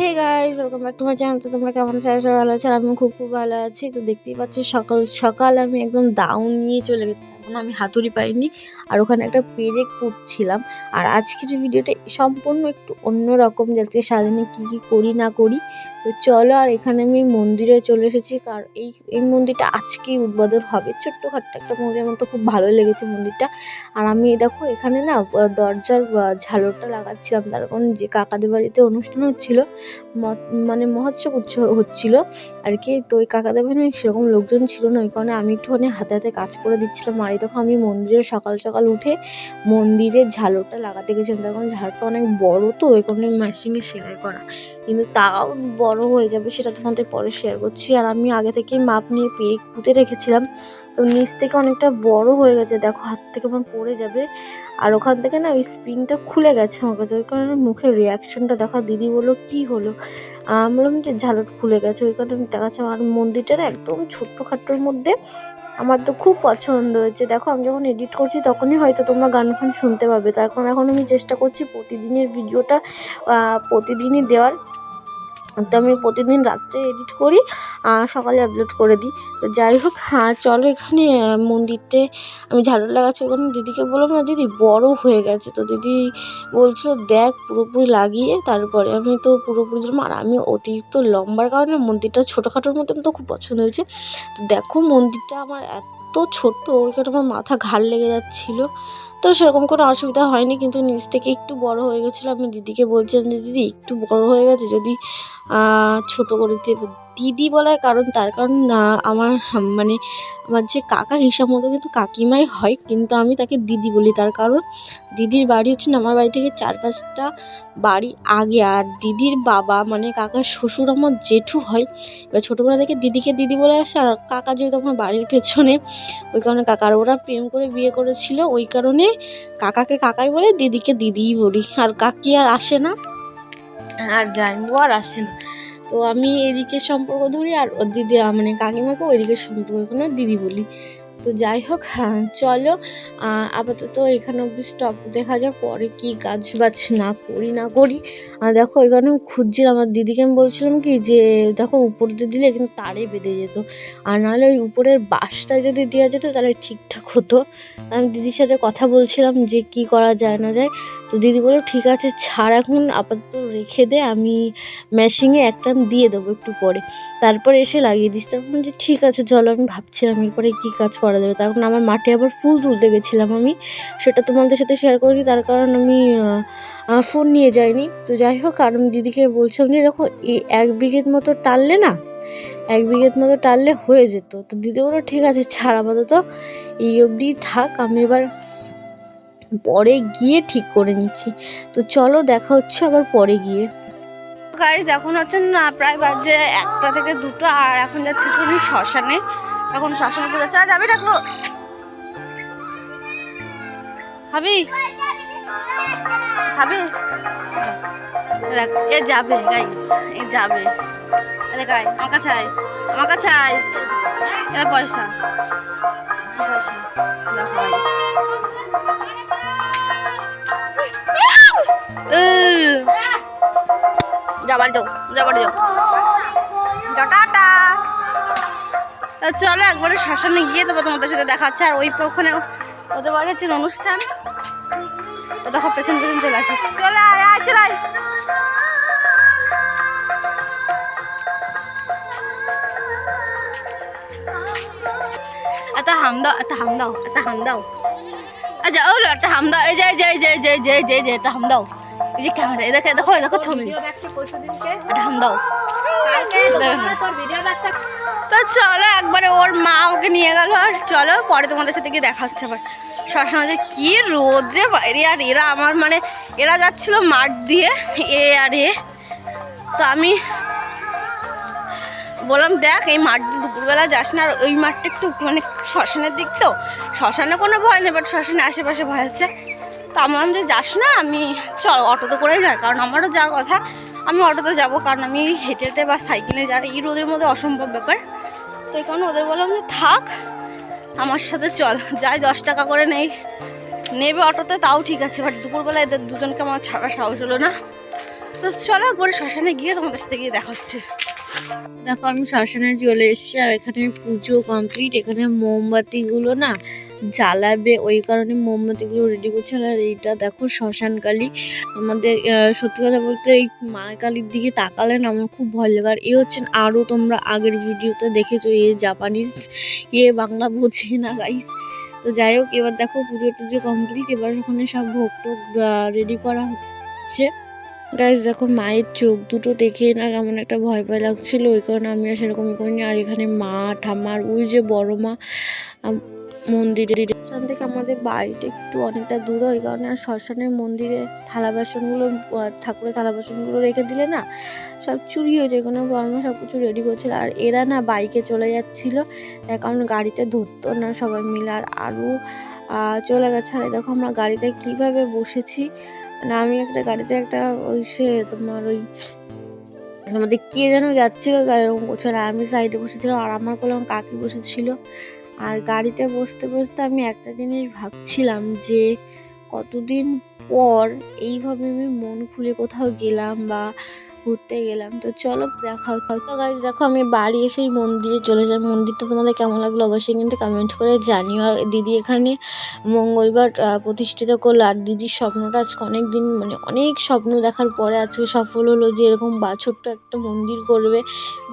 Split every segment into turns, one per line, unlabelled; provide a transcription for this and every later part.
Hey guys welcome back to my channel তো তোমরা কেমন আছো? সবাই ভালো আছো। আমি খুব খুব ভালো আছি। তো দেখতেই পাচ্ছ, সকাল সকাল আমি একদম দাউন নিয়ে চলে গেছি। এখন আমি হাতুড়ি পাইনি আর ওখানে একটা পেরেক পুটছিলাম আর আজকের ভিডিওটা সম্পূর্ণ একটু অন্যরকম যাতে সারাদিনে কী কী করি না করি। তো চলো আর এখানে আমি মন্দিরে চলে এসেছি, কার, এই এই মন্দিরটা আজকেই উদ্বোধন হবে। ছোট্টখাট্ট একটা মন্দির, আমার তো খুব ভালো লেগেছে মন্দিরটা। আর আমি দেখো এখানে না দরজার ঝালরটা লাগাচ্ছিলাম। তার কারণ যে কাকাদের বাড়িতে অনুষ্ঠান হচ্ছিল মানে মহোৎসব উৎসব হচ্ছিল আর কি, তো ওই কাকাদের বাড়ি সেরকম লোকজন ছিল না। ওই কারণে আমি একটুখানি হাতে হাতে কাজ করে দিচ্ছিলাম। আর এই দেখো আমি মন্দিরে সকাল সকাল উঠে মন্দিরের ঝালরটা লাগাতে গেছিলাম। তার কারণ ঝালরটা অনেক বড় তো, ওই কারণে মেশিনে সেলাই করা। কিন্তু তাও বড় হয়ে যাবে, সেটা তোমাদের পরে শেয়ার করছি। আর আমি আগে থেকেই মাপ নিয়ে পেরেক পুঁতে রেখেছিলাম, তো নিচ থেকে অনেকটা বড় হয়ে গেছে। দেখো, হাত থেকে আমার পড়ে যাবে। আর ওখান থেকে না ওই স্প্রিংটা খুলে গেছে আমার কাছে ওই কারণে মুখের রিয়াকশনটা দেখা, দিদি বলল, কী হলো? বললাম যে ঝালট খুলে গেছে? ওই কারণে দেখাচ্ছে আর মন্দিরটা না একদম ছোট্টখাট্টোর মধ্যে আমার তো খুব পছন্দ হয়েছে। দেখো, আমি যখন এডিট করছি তখনই হয়তো তোমরা গান ফান শুনতে পাবে। তার কারণ এখন আমি চেষ্টা করছি প্রতিদিনের ভিডিওটা প্রতিদিনই দেওয়ার। তো আমি প্রতিদিন রাত্রে এডিট করি আর সকালে আপলোড করে দিই। তো যাই হোক হ্যাঁ চলো এখানে আহ, মন্দিরটায় আমি ঝাড়ু লাগাচ্ছি ওখানে। দিদিকে বললাম না দিদি বড় হয়ে গেছে। তো দিদি বলছিল দেখ পুরোপুরি লাগিয়ে তারপরে আমি তো পুরোপুরি দিলাম। আর আমি অতিরিক্ত লম্বার কারণে মন্দিরটা ছোটোখাটোর আমার তো খুব পছন্দ হয়েছে। তো দেখো মন্দিরটা আমার এত ছোট্ট ওইখানে আমার মাথা ঘাড় লেগে যাচ্ছিল। তো সেরকম কোনো অসুবিধা হয়নি, কিন্তু নিচ থেকে একটু বড় হয়ে গেছিল। আমি দিদিকে বলছিলাম যে, দিদি, একটু বড় হয়ে গেছে, যদি ছোট করে দিতে দিদি বলার কারণ, তার কারণ আমার মানে আমার যে কাকা হিসাব মতো কিন্তু কাকিমাই হয়, কিন্তু আমি তাকে দিদি বলি। তার কারণ দিদির বাড়ি হচ্ছে আমার বাড়ি থেকে চার পাঁচটা বাড়ি আগে, আর দিদির বাবা মানে কাকার শ্বশুর আমার জেঠু হয়। এবার ছোটোবেলা থেকে দিদিকে দিদি বলে আসে, আর কাকা যেহেতু আমার বাড়ির পেছনে, ওই কারণে কাকার ওরা প্রেম করে বিয়ে করেছিল, ওই কারণে কাকাকে কাকাই বলে দিদিকে দিদিই বলি। আর কাকি আর আসে না। আর জানব আর আসে না। তো আমি এদিকে সম্পর্ক ধরি আর ওর দিদি মানে কাকিমাকে ওইদিকে সম্পর্ক কোনো দিদি বলি। তো যাই হোক হ্যাঁ, চলো আপাতত এখানে অব্দি স্টপ দেখা যাক পরে কী কাজ বাজ না করি না করি। আর দেখো, এখানে খুঁজছিলাম, আমার দিদিকে আমি বলছিলাম কি যে, দেখো, উপর দিয়ে দিলে কিন্তু তারে বেঁধে যেত। আর নাহলে ওই উপরের বাঁশটা যদি দেওয়া যেত, তাহলে ঠিকঠাক হতো। আমি দিদির সাথে কথা বলছিলাম যে, কি করা যায়, না যায়। তো দিদি বলল, ঠিক আছে, ছাড় এখন, আপাতত রেখে দে, আমি মেশিনে একটা দিয়ে দেবো একটু পরে। তারপর এসে লাগিয়ে দিস তখন যে ঠিক আছে, চলো, আমি ভাবছিলাম এরপরে কী কাজ করা যাবে। তখন আমার মাঠে আবার ফুল তুলতে গেছিলাম আমি। সেটা তোমাদের সাথে শেয়ার করিনি, তার কারণ আমি ফোন নিয়ে যাইনি। তো যাই হোক আর আমি দিদিকে বলছিলাম যে, দেখো, এই এক বিঘের মতো টানলে না, এক বিঘের মতো টানলে হয়ে যেত। তো দিদি বলল, ঠিক আছে, ছাড় আপাতত, এই অবধি থাক, আমি এবার পরে গিয়ে ঠিক করে নিচ্ছি। তো চলো, দেখা হচ্ছে আবার পরে গিয়ে। গাইজ এখন হচ্ছে না, প্রায় বাজে একটা থেকে দুটো, আর এখন যাচ্ছি একটুখানি শ্মশানে। এখন শ্মশানে পুজো, চা, যাবি খাবি খাবি? দেখ, এ যাবে গাইস এ যাবে। আরে গাই আমার কাছে আয় আমার কাছে আয়। এর পয়সা পয়সা দেখো উহ। যাও বাড়ি যাও চলো একবারে শ্মশানে গিয়ে তবে তোমাদের সাথে দেখা হচ্ছে আর ওই ওখানে ওদের বাড়ি হচ্ছে অনুষ্ঠান। দেখো পেছন পেছন চলে আসে। চলে আয় আয় চলে আয়। একটা হাম দাও একটা হাম দাও একটা হাম দাও। আচ্ছা একটা হাম দাও। এই যে এই যে এই যে এই যে এই যে এই যে একটা হাম দাও। এই যে ক্যামেরা এই দেখো এই দেখো দেখো ছবি। একটা হাম দাও। তো চলো একবারে ওর মা ওকে নিয়ে গেল আর চলো পরে তোমাদের সাথে গিয়ে দেখা হচ্ছে আবার। সবসময় যে কি রোদ্রে বাইরে, আর এরা আমার মানে এরা যাচ্ছিল মাঠ দিয়ে, এ আর এ। তো আমি বললাম, দেখ, এই মাঠ দুপুরবেলা যাস না, আর ওই মাঠটা একটু মানে শ্মশানের দিক তো। শ্মশানে কোনো ভয় নেই বাট শ্মশানের আশেপাশে ভয় আছে। তো আমি যে, যাস না, আমি চল অটোতে করে যাই। কারণ আমারও যাওয়ার কথা, আমি অটোতে যাব, কারণ আমি হেঁটে হেঁটে বা সাইকেলে যাই। এই রোদের মধ্যে অসম্ভব ব্যাপার। তো এই কারণে ওদের বললাম যে, থাক আমার সাথে চল, যাই দশ টাকা করে নেই। নেবে অটোতে, তাও ঠিক আছে বাট দুপুরবেলা এদের দুজনকে আমার ছাড়া সাহস হলো না।
তো চলো, একবারে শ্মশানে গিয়ে তোমাদের সাথে গিয়ে দেখা হচ্ছে।
দেখো, আমি শ্মশানে চলে এসেছি, আর এখানে পুজো কমপ্লিট এখানে মোমবাতিগুলো না জ্বালাবে, ওই কারণে মোমবাতিগুলো রেডি করছে। আর এইটা দেখো শ্মশান কালী। আমাদের সত্যি কথা বলতে এই মা কালীর দিকে তাকালে না আমার খুব ভয় লাগে। আর এ হচ্ছেন আরও তোমরা আগের ভিডিওতে দেখেছ, এ জাপানিজ এ বাংলা বোঝে না গাইস তো যাই হোক, এবার দেখো পুজো টুজো কমপ্লিট এবার ওখানে সব ভোগ টোগ রেডি করা হচ্ছে। গাইজ দেখো মায়ের চোখ দুটো দেখে না কেমন একটা ভয় ভয় লাগছিল। ওই কারণে আমি আর সেরকম করিনি। আর এখানে মা, ঠাম্মার, ওই যে বড় মা মন্দিরে। এখান থেকে আমাদের বাড়িটা একটু অনেকটা দূরে, ওই কারণে আর শ্মশানের মন্দিরে থালা বাসনগুলো ঠাকুরের থালা বাসনগুলো রেখে দিলে না সব চুরি হয়ে যায়। কোনো বর্মা সব কিছু রেডি করছিল। আর এরা না বাইকে চলে যাচ্ছিল কারণ গাড়িতে ধরতো না সবাই মিলে। আর আরও চলে গেছে। আর দেখো আমরা গাড়িতে কীভাবে বসেছি। মানে আমি একটা গাড়িতে একটা ওই সে তোমার ওই আমাদের কে যেন যাচ্ছিল এরকম করছে আর আমি সাইডে বসেছিলাম। আর আমার কোলে কাকি বসেছিল। আর গাড়িতে বসতে বসতে আমি একটা জিনিস ভাবছিলাম যে কতদিন পর এইভাবে আমি মন খুলে কোথাও গেলাম বা ঘুরতে গেলাম। তো চলো দেখা হচ্ছে তো গাইজ দেখো আমি বাড়ি এসেই মন্দিরে চলে যাই। মন্দিরটা তোমাদের কেমন লাগল অবশ্যই কিন্তু কমেন্ট করে জানিও। আর দিদি এখানে মঙ্গলবার প্রতিষ্ঠিত করল। আর দিদির স্বপ্নটা আজকে অনেক দিন মানে অনেক স্বপ্ন দেখার পরে আজকে সফল হলো যে এরকম বা, ছোট্ট একটা মন্দির করবে।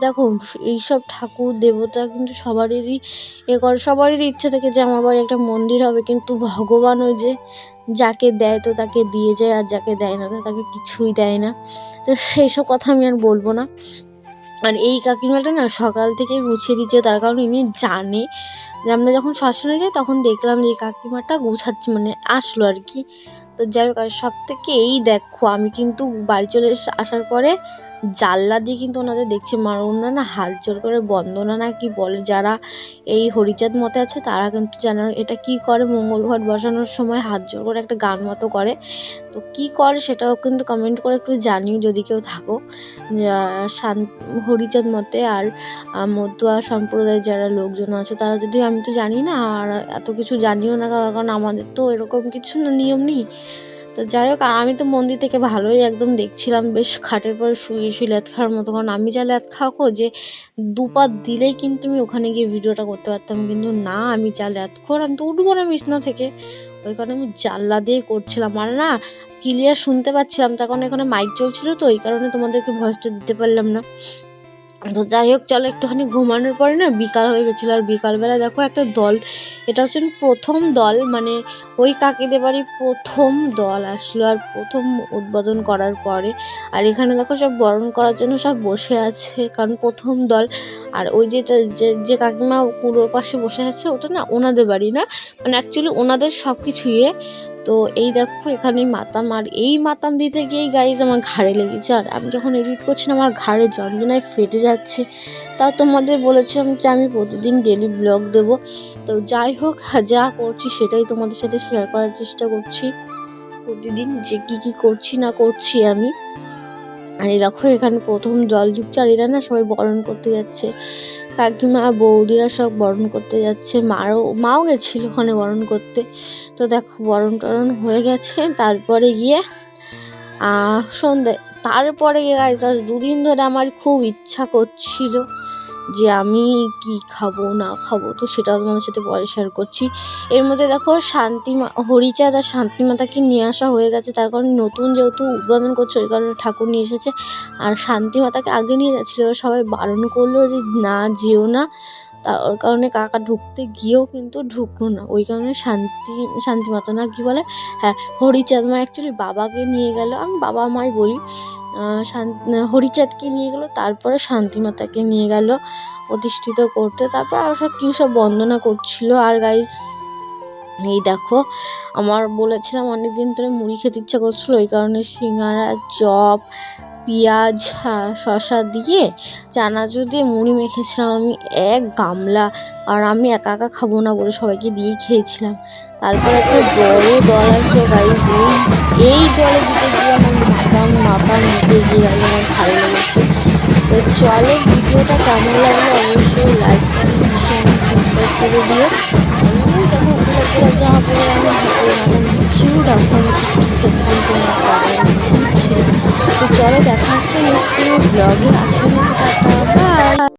দেখো, এইসব ঠাকুর, দেবতা কিন্তু সবারই এ করে। সবারই ইচ্ছা থাকে যে আমার বাড়ি একটা মন্দির হবে। কিন্তু ভগবান ওই যে যাকে দেয় তো তাকে দিয়ে যায়, আর যাকে দেয় না তো তাকে কিছুই দেয় না। তো সেই সব কথা আমি আর বলব না। আর এই কাকিমাটা না সকাল থেকে গুছিয়ে দিচ্ছে, তার কারণ ইনি জানে। যে আমরা যখন শ্মশানে যাই, তখন দেখলাম যে এই কাকিমাটা গুছাচ্ছে মানে আসলো আর কি। তো যাই হোক, আর সব থেকে এই দেখো, আমি কিন্তু বাড়ি চলে আসার পরে জানলা দিয়ে কিন্তু ওনাদের দেখছি মার ওনারা না হাল জোর করে বন্দনা না কি বলে, যারা এই হরিচাঁদ মতে আছে তারা কিন্তু জানে এটা কি করে মঙ্গল ঘট বসানোর সময় হাত জোর করে একটা গান মতো করে। তো কি করে সেটাও কিন্তু কমেন্ট করে একটু জানিও যদি কেউ থাকো। হরিচাঁদ মতে আর মতুয়া সম্প্রদায়ের যারা লোকজন আছে তারা যদি, আমি তো জানি না, আর এত কিছু জানিও না কারণ আমাদের তো এরকম কিছু না নিয়ম নেই। তো যাই হোক আমি তো মন্দির থেকে ভালোই একদম দেখছিলাম। বেশ খাটের পর শুয়ে শুয়ে ল্যাদ খাওয়ার মতো। কারণ আমি যা ল্যাদ খাওয়াবো যে দুপাত দিলেই কিন্তু আমি ওখানে গিয়ে ভিডিওটা করতে পারতাম। কিন্তু না, আমি যা ল্যাদ খোর আমি তো উঠবো না বিছনা থেকে। ওই কারণে আমি জানলা দিয়ে করছিলাম। আর না ক্লিয়ার শুনতে পাচ্ছিলাম তখন এখানে মাইক চলছিল তো ওই কারণে তোমাদেরকে ভয়েসটা দিতে পারলাম না। তো যাই হোক, চলো একটুখানি ঘুমানোর পরে না বিকাল হয়ে গেছিল। আর বিকালবেলা দেখো একটা দল, এটা হচ্ছে প্রথম দল মানে ওই কাকিদের বাড়ি প্রথম দল আসলো আর প্রথম উদ্বোধন করার পরে। আর এখানে দেখো সব বরণ করার জন্য সব বসে আছে, কারণ প্রথম দল। আর ওই যেটা যে যে কাকিমা কুলোর পাশে বসে আছে, ওটা না ওনাদের বাড়ি না মানে অ্যাকচুয়ালি ওনাদের সব কিছু ইয়ে তো এই দেখো, এখানে মাতাম। আর এই মাতাম দিতে গিয়েই গাইজ আমার ঘাড়ে লেগেছে। আর আমি যখন এডিট করছিলাম আমার ঘাড়ে যন্ত্রণায় ফেটে যাচ্ছে। তা তোমাদের বলেছিলাম যে আমি প্রতিদিন ডেলি ব্লগ দেবো। তো যাই হোক যা করছি সেটাই তোমাদের সাথে শেয়ার করার চেষ্টা করছি। প্রতিদিন যে কী কী করছি, না করছি আমি। আর এই দেখো, এখানে প্রথম জল ঢুকছে। আর এরা না সবাই বরণ করতে যাচ্ছে। কাকিমা, বৌদিরা সব বরণ করতে যাচ্ছে। মারও, মাও গেছিল ওখানে বরণ করতে। তো দেখো, বরণ টরণ হয়ে গেছে। তারপরে গিয়ে সন্ধে, তারপরে গাইজ আজ দুদিন ধরে আমার খুব ইচ্ছা করছিল যে আমি কি খাব, না খাব। তো সেটাও তোমাদের সাথে পরে শেয়ার করছি। এর মধ্যে দেখো শান্তি হরিচাঁদ আর শান্তি মাতাকে নিয়ে আসা হয়ে গেছে। তার কারণে নতুন যেহেতু উদ্বোধন করছে, ওই কারণে ঠাকুর নিয়ে এসেছে। আর শান্তি মাতাকে আগে নিয়ে যাচ্ছিল সবাই বারণ করল যে, না, যেও না। তার কারণে কাকা ঢুকতে গিয়েও কিন্তু ঢুকলো না। ওই কারণে শান্তি শান্তি মাতা না কি বলে? হ্যাঁ হরিচাঁদ মা অ্যাকচুয়ালি বাবাকে নিয়ে গেল। আমি বাবা মাই বলি হরিচাঁদকে নিয়ে গেল, তারপরে শান্তিমাতাকে নিয়ে গেল প্রতিষ্ঠিত করতে। তারপর আর সব কী সব বন্দনা করছিল। আর গাইজ এই দেখো, আমার বলেছিলাম অনেক দিন ধরে মুড়ি খেতে ইচ্ছা করছিল ওই কারণে সিঙ্গারা, চপ পেঁয়াজ হ্যাঁ, শসা দিয়ে চানাচুর দিয়ে মুড়ি মেখেছিলাম আমি এক গামলা। আর আমি একা একা খাব না বলে সবাইকে দিয়েই খেয়েছিলাম। তারপর একটা বড় দল আসলো গাইজ এই জলের দিকে গিয়ে আমার মাথা মাথা মুখে গিয়ে আমার ভালো লেগেছে। তো চলো ভিডিওটা কেমন লাগল অবশ্যই লাইক করে দিও। তো চলো দেখা হচ্ছে নেক্সট ব্লগে আজকের মতো টাটা বাই